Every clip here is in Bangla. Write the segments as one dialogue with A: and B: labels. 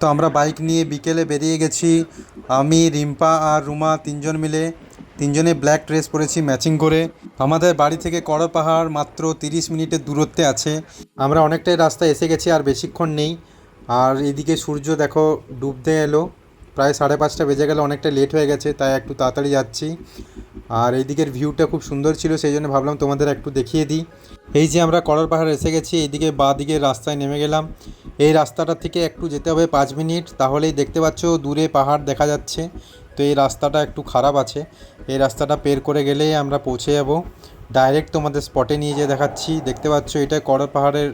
A: তো আমরা বাইক নিয়ে বিকেলে বেরিয়ে গেছি। আমি, রিম্পা আর রুমা তিনজন মিলে। তিনজনে ব্ল্যাক ড্রেস পরেছি, ম্যাচিং করে। আমাদের বাড়ি থেকে কড়া পাহাড় মাত্র তিরিশ মিনিটের দূরত্বে আছে। আমরা অনেকটাই রাস্তা এসে গেছি, আর বেশিক্ষণ নেই। আর এদিকে সূর্য দেখো, ডুবতে এলো। প্রায় সাড়ে পাঁচটা বেজে গেলে, অনেকটা লেট হয়ে গেছে, তাই একটু তাড়াতাড়ি যাচ্ছি। আর এই দিকের ভিউটা খুব সুন্দর ছিল, সেই জন্য ভাবলাম তোমাদের একটু দেখিয়ে দিই। এই যে আমরা কড়র পাহাড় এসে গেছি, এইদিকে বাঁ দিকের রাস্তায় নেমে গেলাম। এই রাস্তাটা থেকে একটু যেতে হবে পাঁচ মিনিট, তাহলেই দেখতে পাচ্ছ দূরে পাহাড় দেখা যাচ্ছে। তো এই রাস্তাটা একটু খারাপ আছে, এই রাস্তাটা পের করে গেলেই আমরা পৌঁছে যাব। ডাইরেক্ট তোমাদের স্পটে নিয়ে যেয়ে দেখাচ্ছি, দেখতে পাচ্ছ এটা কড়র পাহাড়ের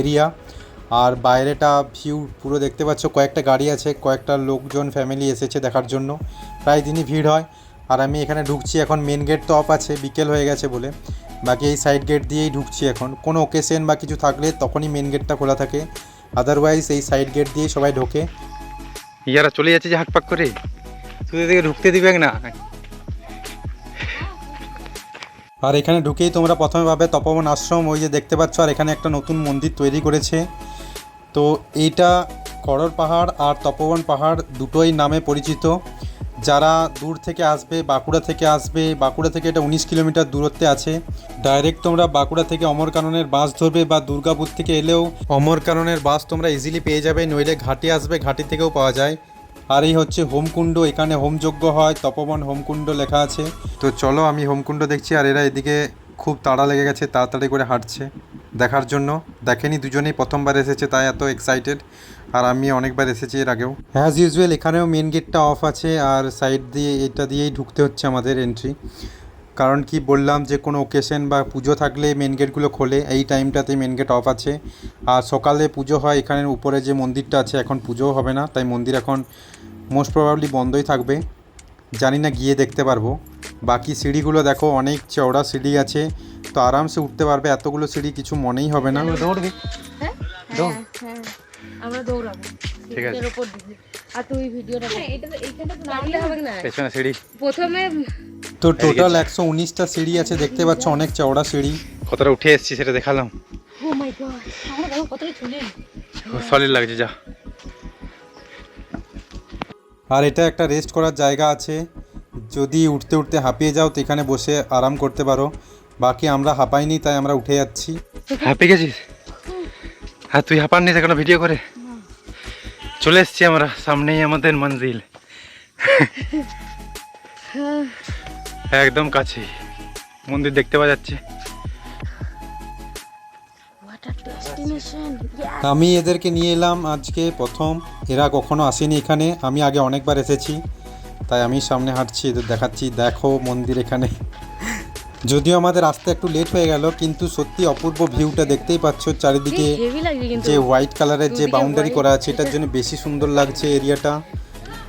A: এরিয়া আর বাইরেটা ভিউ পুরো দেখতে পাচ্ছ কয়েকটা গাড়ি আছে কয়েকটা লোকজন ফ্যামিলি এসেছে দেখার জন্য। প্রায় দিনই ভিড় হয়। আর আমি এখানে ঢুকছি এখন মেন গেট তো অফ আছে বিকেল হয়ে গেছে বলে। বাকি এই সাইড গেট দিয়েই ঢুকছি এখন। কোনো ওকেশন বা কিছু থাকলে তখনই মেন গেটটা খোলা থাকে। আদারওয়াইজ এই সাইড গেট দিয়ে সবাই ঢোকে।
B: ইয়ারা চলে যাচ্ছে যে হাঁকপাক করে। তুই এদিকে ঢুকতে দিবে না?
A: আর এখানে ঢুকেই তোমরা প্রথমে পাবে তপবন আশ্রম ওই যে দেখতে পাচ্ছ আর এখানে একটা নতুন মন্দির তৈরি করেছে। তো এইটা করর পাহাড় আর তপবন পাহাড় দুটোই নামে পরিচিত। যারা দূর থেকে আসবে, বাঁকুড়া থেকে আসবে, বাঁকুড়া থেকে এটা উনিশ কিলোমিটার দূরত্বে আছে। ডাইরেক্ট তোমরা বাঁকুড়া থেকে অমরকাননের বাস ধরবে বা দুর্গাপুর থেকে এলেও অমরকাননের বাস তোমরা ইজিলি পেয়ে যাবে, নইলে ঘাটে আসবে, ঘাটি থেকেও পাওয়া যায়। আর এই হচ্ছে হোমকুণ্ড, এখানে হোমযজ্ঞ হয়, তপবন হোমকুণ্ড লেখা আছে। তো চলো আমি হোমকুণ্ড দেখছি আর এরা এদিকে খুব তাড়া লেগে গেছে, তাড়াতাড়ি করে হাঁটছে। দেখার জন্য। দেখেনি, দুজনেই প্রথমবার এসেছে, তাই এত এক্সাইটেড আর আমি অনেকবার এসেছি এর আগেও। অ্যাজ ইউজুয়াল এখানেও মেন গেটটা অফ আছে, আর সাইড দিয়ে, এটা দিয়েই ঢুকতে হচ্ছে আমাদের এন্ট্রি কারণ কি বললাম যে, কোনো ওকেশন বা পুজো থাকলে মেন গেটগুলো খোলে, এই টাইমটাতে মেন গেট অফ আছে। আর সকালে পুজো হয় এখানের উপরে যে মন্দিরটা আছে, এখন পুজোও হবে না, তাই মন্দির এখন মোস্ট প্রবাবলি বন্ধই থাকবে। জানি না, গিয়ে দেখতে পারব। বাকি সিঁড়িগুলো দেখো, অনেক চওড়া সিঁড়ি আছে। তো আরামসে উঠতে পারবে এতগুলো সিঁড়ি কিছু মনেই হবে না।
B: দৌড়বি।
C: হ্যাঁ?
B: দৌড়।
C: হ্যাঁ আমরা দৌড়াবো।
B: ঠিক আছে।
C: উপর দিকে আর তুই ভিডিওটা হ্যাঁ এটা তো এইখানটা তো দাঁড়িয়ে হবে না।
B: পেছনে সিঁড়ি।
C: প্রথমে
A: তো টোটাল একশো উনিশটা সিঁড়ি আছে দেখতে পাচ্ছ অনেক চওড়া সিঁড়ি।
B: কতটা উঠে এসেছি সেটা দেখালাম।
C: ও মাই গড আমরা দেখো কতটা চলে
B: সলিড লাগছে যা।
A: আর এটা একটা রেস্ট করার জায়গা আছে। যদি উঠতে উঠতে হাঁপিয়ে যাও তো এখানে বসে আরাম করতে পারো। বাকি আমরা হাঁপাইনি তাই আমরা উঠে যাচ্ছি।
B: হ্যাপি গেছিস? হ্যাঁ তুই হাঁপাননি কোনো ভিডিও করে? চলে এসছি আমরা সামনেই আমাদের মঞ্জিল। একদম কাছে। মন্দির দেখতে পাওয়া যাচ্ছে।
A: আমি এদেরকে নিয়ে এলাম আজকে প্রথম। এরা কখনো আসেনি এখানে। আমি আগে অনেকবার এসেছি। তাই আমি সামনে হাঁটছি এদের দেখাচ্ছি। দেখো মন্দির এখানে। যদিও আমাদের আসতে একটু লেট হয়ে গেল কিন্তু সত্যি অপূর্ব ভিউটা দেখতেই পাচ্ছ চারিদিকে যে হোয়াইট কালারের যে বাউন্ডারি করা আছে এটার জন্য বেশি সুন্দর লাগছে এরিয়াটা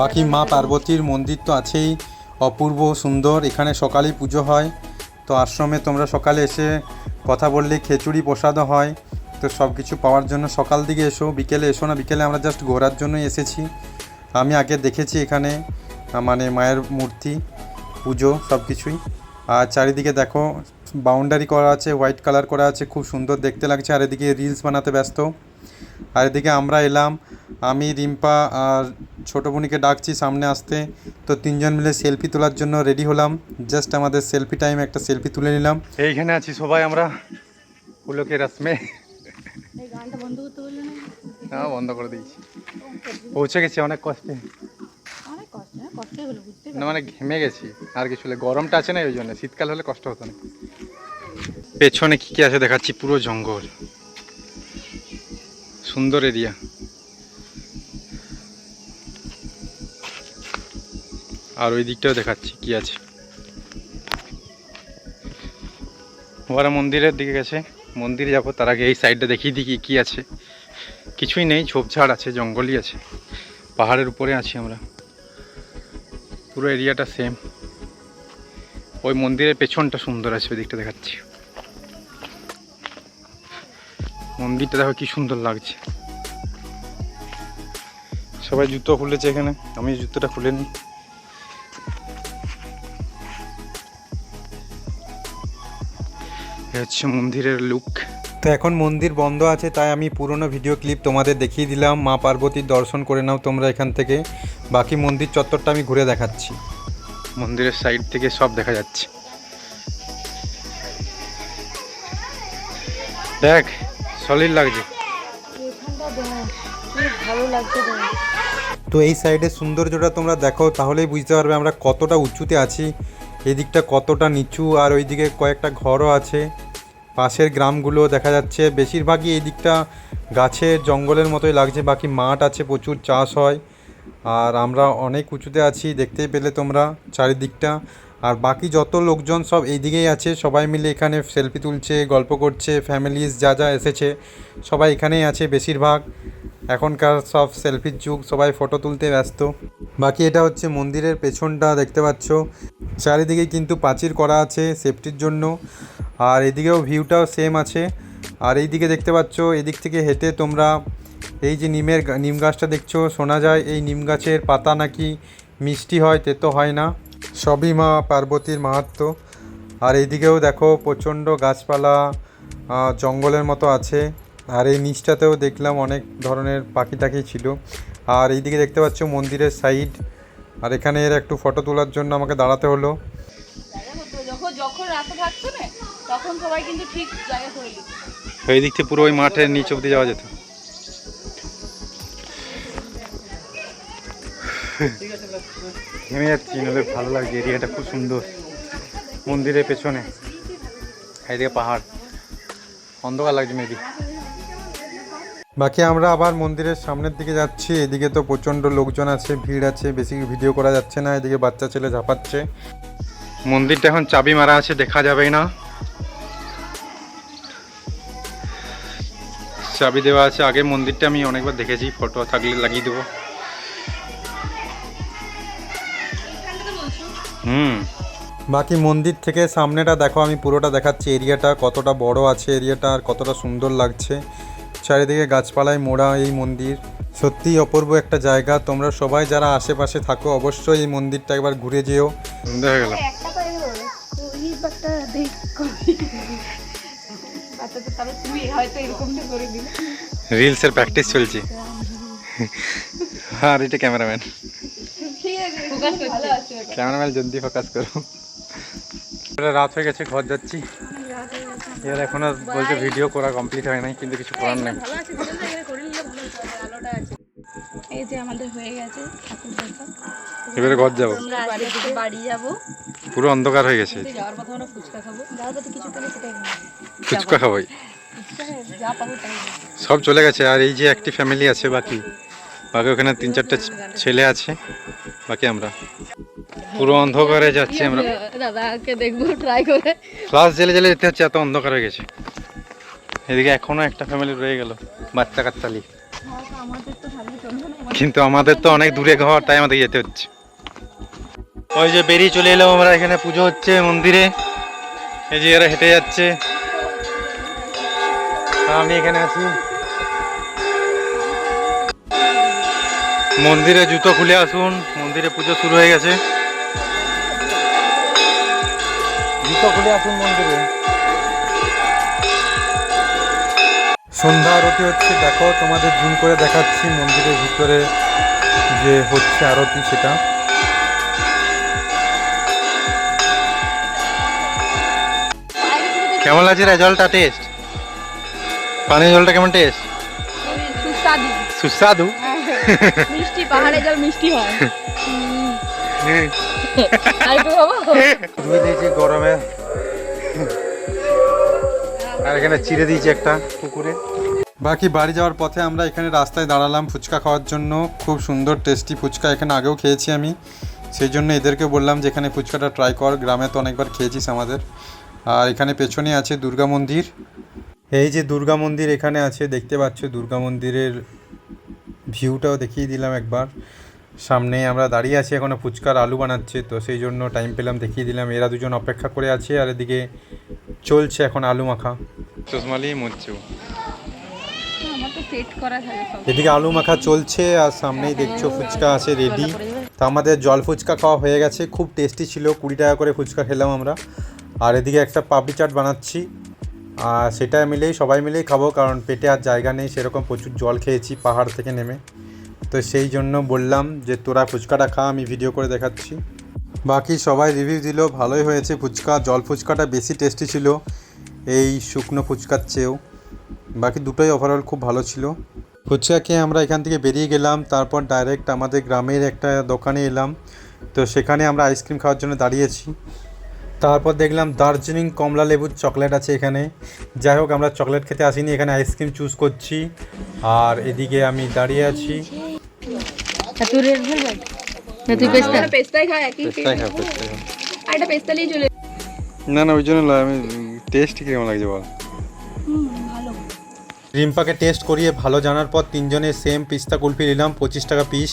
A: বাকি মা পার্বতীর মন্দির তো আছেই অপূর্ব সুন্দর এখানে সকালেই পুজো হয়। তো আশ্রমে তোমরা সকালে এসে কথা বললে খিচুড়ি প্রসাদও হয় তো সব কিছু পাওয়ার জন্য সকাল দিকে এসো বিকেলে এসো না বিকেলে আমরা জাস্ট ঘোরার জন্যই এসেছি। আমি আগে দেখেছি এখানে মানে মায়ের মূর্তি পুজো সব কিছুই আর চারিদিকে দেখো বাউন্ডারি করা আছে হোয়াইট কালার করা আছে খুব সুন্দর দেখতে লাগছে। আর এদিকে রিলস বানাতে ব্যস্ত। আর এদিকে আমরা এলাম আমি রিম্পা আর ছোটো বোনিকে ডাকছি সামনে আসতে। তো তিনজন মিলে সেলফি তোলার জন্য রেডি হলাম। জাস্ট আমাদের সেলফি টাইম একটা সেলফি তুলে নিলাম।
B: এইখানে আছি সবাই আমরা পুলকে রসমে।
C: বন্ধ
B: হ্যাঁ করে দিয়েছি। পৌঁছে গেছি অনেক কষ্টে।
C: কষ্টই হলো বুঝতে
B: না মানে ঘেমে গেছি। আর কিছু হলে গরমটা আছে না ওই জন্য। শীতকাল হলে কষ্ট হতো না। পেছনে কি কি আছে দেখাচ্ছি? পুরো জঙ্গল। সুন্দর এরিয়া। আর ওই দিকটাও দেখাচ্ছি কি আছে। ওরা মন্দিরের দিকে গেছে। মন্দিরে যাব তার আগে এই সাইডটা দেখিয়ে দিই কি কি আছে। কিছুই নেই ঝোপঝাড় আছে জঙ্গলই আছে। পাহাড়ের উপরে আছি আমরা। পুরো এরিয়াটা সেম ওই মন্দিরের পেছনটা সুন্দর আছে ওই দিকটা দেখাচ্ছি। মন্দিরটা দেখো কি সুন্দর লাগছে। সবাই জুতো খুলেছে এখানে, আমি জুতোটা খুলে নিই। হচ্ছে মন্দিরের লুক
A: তো এখন মন্দির বন্ধ আছে, তাই আমি পুরনো ভিডিও ক্লিপ তোমাদের দেখিয়ে দিলাম। মা পার্বতীর দর্শন করে নাও তোমরা এখান থেকে। বাকি মন্দির চত্বরটা আমি ঘুরে দেখাচ্ছি।
B: মন্দিরের সাইড থেকে সব দেখা যাচ্ছে। দেখ সলিড লাগছে।
A: তো এই সাইডের সৌন্দর্যটা তোমরা দেখো তাহলেই বুঝতে পারবে আমরা কতটা উঁচুতে আছি। এদিকটা কতটা নিচু আর ওইদিকে কয়েকটা ঘরও আছে। পাশের গ্রামগুলো দেখা যাচ্ছে। বেশিরভাগই এই দিকটা গাছের জঙ্গলের মতোই লাগছে বাকি মাঠ আছে প্রচুর চাষ হয়। আর আমরা অনেক উঁচুতে আছি, দেখতেই পেলে তোমরা চারিদিকটা। আর বাকি যত লোকজন সব এই দিকেই আছে, সবাই মিলে এখানে সেলফি তুলছে, গল্প করছে ফ্যামিলিজ যা যা এসেছে, সবাই এখানেই আছে বেশিরভাগ। এখনকার সব সেলফির যুগ, সবাই ফটো তুলতে ব্যস্ত। বাকি এটা হচ্ছে মন্দিরের পেছনটা, দেখতে পাচ্ছ। চারিদিকে কিন্তু প্রাচীর করা আছে সেফটির জন্য। আর এদিকেও ভিউটাও সেম আছে। আর এইদিকে দেখতে পাচ্ছ, এদিক থেকে হেঁটে তোমরা এই যে নিমের গা- নিম গাছটা দেখছ শোনা যায় এই নিম গাছের পাতা নাকি মিষ্টি হয় তেতো হয় না। সবই মা পার্বতীর মাহাত্ম্য আর এইদিকেও দেখো প্রচণ্ড গাছপালা জঙ্গলের মতো আছে। আর এই নিচটাতেও দেখলাম অনেক ধরনের পাখি টাকি ছিল। আর এইদিকে দেখতে পাচ্ছ মন্দিরের সাইড। আর এখানে এর একটু ফটো তোলার জন্য আমাকে দাঁড়াতে হলো।
C: যখন যখন থাকতো না তখন সবাই কিন্তু ঠিক জায়গা করে দিত
B: ওই দিক থেকে পুরো ওই মাঠের নিচ অব্দি যাওয়া যেত। থেমে যাচ্ছি, নাহলে ভালো লাগছে, এরিয়াটা খুব সুন্দর। মন্দিরের পেছনে এইদিকে পাহাড়। অন্ধকার লাগছে মেবি
A: বাকি আমরা আবার মন্দিরের সামনের দিকে যাচ্ছি, এদিকে তো প্রচণ্ড লোকজন আছে, ভিড় আছে, বেশি ভিডিও করা যাচ্ছে না, এদিকে বাচ্চা ছেলে ঝাপাচ্ছে।
B: মন্দিরটা এখন চাবি মারা আছে, দেখা যাবে না। চাবি দেওয়া আছে, আগে মন্দিরটা আমি অনেকবার দেখেছি, ফটো থাকলে লাগিয়ে দেবো। হুম।
A: বাকি মন্দির থেকে সামনেটা দেখো আমি পুরোটা দেখাচ্ছি। এরিয়াটা কতটা বড় আছে এরিয়াটা আর কতটা সুন্দর লাগছে। চারিদিকে গাছপালায় মোড়া এই মন্দির। সত্যিই অপূর্ব একটা জায়গা। তোমরা সবাই যারা আশেপাশে থাকো অবশ্যই এই মন্দিরটা একবার ঘুরে যেও।
B: হয়ে গেল।
C: দেখ। দিলে।
B: রিলসের প্র্যাকটিস চলছে। আর এটা ক্যামেরাম্যান
C: ঠিক আছে ফোকাস ভালো আছে
B: ক্যামেরাম্যান জলদি ফোকাস করো। রাত হয়ে গেছে ঘর যাচ্ছি। এর এখনও বলছে ভিডিও করা কমপ্লিট হয় নাই কিন্তু কিছু করার নেই।
C: এই যে আমাদের হয়ে গেছে ঠাকুর দেখা
B: এবারে ঘর যাব।
C: বাড়ি যাব।
B: পুরো অন্ধকার হয়ে গেছে।
C: ফুচকা খাব। কিছু
B: ফুচকা খাবোই।
C: ফুচকা যা পাবো তাই। খাব।
B: সব চলে গেছে আর এই যে একটি ফ্যামিলি আছে বাকি। বাকি ওখানে তিন চারটে ছেলে আছে বাকি আমরা। পুরো অন্ধকারে যাচ্ছি আমরা।
C: দাদাকে দেখব ট্রাই করে।
B: ক্লাস জেলে জেলে যেতে হচ্ছে এত অন্ধকার হয়ে গেছে। এদিকে এখনও একটা ফ্যামিলি রয়ে গেল বাচ্চা কাচ্চালি। কিন্তু আমাদের তো অনেক দূরে ঘর তাই আমাদের যেতে হচ্ছে। ওই যে বেরিয়ে চলে এলাম আমরা এখানে পুজো হচ্ছে মন্দিরে। এই যে এরা হেঁটে যাচ্ছে। আমি এখানে আছি। মন্দিরে জুতো খুলে আসুন মন্দিরে পুজো শুরু হয়ে গেছে। জুতো খুলে আসুন মন্দিরে।
A: সন্ধ্যা আরতি হচ্ছে দেখো তোমাদের জুম করে দেখাচ্ছি মন্দিরের ভিতরে যে হচ্ছে আরতি সেটা।
B: কেমন লাগছে রে জলটা টেস্ট? পানীয় জলটা কেমন টেস্ট?
C: সুস্বাদু।
B: সুস্বাদু?
C: মিষ্টি পাহাড়ে জল মিষ্টি হয়।
B: ধুয়ে দিয়েছি গরমে। আর এখানে চিড়ে দিয়েছি একটা পুকুরে।
A: বাকি বাড়ি যাওয়ার পথে আমরা এখানে রাস্তায় দাঁড়ালাম ফুচকা খাওয়ার জন্য। খুব সুন্দর টেস্টি ফুচকা এখানে আগেও খেয়েছি আমি। সেই জন্য এদেরকে বললাম যে এখানে ফুচকাটা ট্রাই কর। গ্রামে তো অনেকবার খেয়েছিস আমাদের। আর এখানে পেছনে আছে দুর্গা মন্দির। এই যে দুর্গা মন্দির এখানে আছে দেখতে পাচ্ছ দুর্গা মন্দিরের ভিউটাও দেখিয়ে দিলাম একবার। সামনে আমরা দাঁড়িয়ে আছি এখনও ফুচকার আলু বানাচ্ছে তো সেই জন্য টাইম পেলাম দেখিয়ে দিলাম। এরা দুজন অপেক্ষা করে আছে আর এদিকে চলছে এখন আলু মাখা।
B: চশমালি মরছে
A: এদিকে আলু মাখা চলছে আর সামনেই দেখছ ফুচকা আছে রেডি তো আমাদের জল ফুচকা খাওয়া হয়ে গেছে খুব টেস্টি ছিল কুড়ি টাকা করে ফুচকা খেলাম আমরা। আর এদিকে একটা পাপড়ি চাট বানাচ্ছি। আর সেটা মিলেই, সবাই মিলেই খাব, কারণ পেটে আর জায়গা নেই, সেরকম প্রচুর জল খেয়েছি পাহাড় থেকে নেমে। তো সেই জন্য বললাম যে, তোরা ফুচকাটা খা, আমি ভিডিও করে দেখাচ্ছি। বাকি সবাই রিভিউ দিল, ভালোই হয়েছে ফুচকা, জল ফুচকাটা বেশি টেস্টি ছিল এই শুকনো ফুচকার চেয়েও। বাকি দুটোই ওভারঅল খুব ভালো ছিল। ফুচকা খেয়ে আমরা এখান থেকে বেরিয়ে গেলাম, তারপর ডাইরেক্ট আমাদের গ্রামের একটা দোকানে এলাম। তো সেখানে আমরা আইসক্রিম খাওয়ার জন্য দাঁড়িয়েছি। তারপর দেখলাম দার্জিলিং কমলা লেবুর চকলেট আছে এখানে। যাই হোক আমরা চকলেট খেতে আসিনি এখানে আইসক্রিম চুজ করছি। আর এদিকে আমি দাঁড়িয়ে আছি।
D: না
B: না ওই জন্য আমি টেস্ট কীরকম লাগছে বল?
A: রিম্পাকে টেস্ট করিয়ে ভালো জানার পর তিনজনে সেম পিস্তা কুলফি নিলাম পঁচিশ টাকা পিস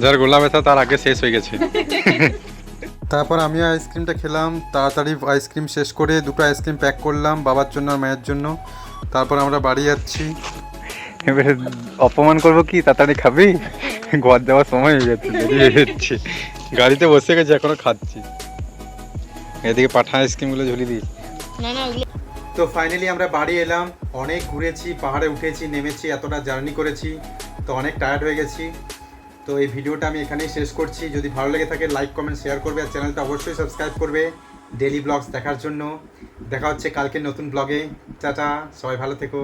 B: যার গোলা ব্যথা তার আগে শেষ হয়ে গেছে।
A: তারপর আমিও আইসক্রিমটা খেলাম তাড়াতাড়ি আইসক্রিম শেষ করে দুটো আইসক্রিম প্যাক করলাম বাবার জন্য আর মায়ের জন্য। তারপর আমরা বাড়ি যাচ্ছি।
B: এবারে অপমান করব কি? তাড়াতাড়ি খাবি? ঘর দেওয়ার সময় হয়ে যাচ্ছে দেরি হয়ে যাচ্ছে গাড়িতে বসে গেছে এখনও খাচ্ছি। এদিকে পাঠা আইসক্রিমগুলো ঝুলিয়ে দিই
D: না না ওগুলো
A: তো ফাইনালি আমরা বাড়ি এলাম অনেক ঘুরেছি পাহাড়ে উঠেছি নেমেছি এতটা জার্নি করেছি। তো অনেক টায়ার্ড হয়ে গেছি। তো এই ভিডিওটা আমি এখানেই শেষ করছি। যদি ভালো লেগে থাকে লাইক কমেন্ট শেয়ার করবে আর চ্যানেলটা অবশ্যই সাবস্ক্রাইব করবে। ডেলি ব্লগস দেখার জন্য। দেখা হচ্ছে কালকে নতুন ব্লগে টাটা, সবাই ভালো থেকো।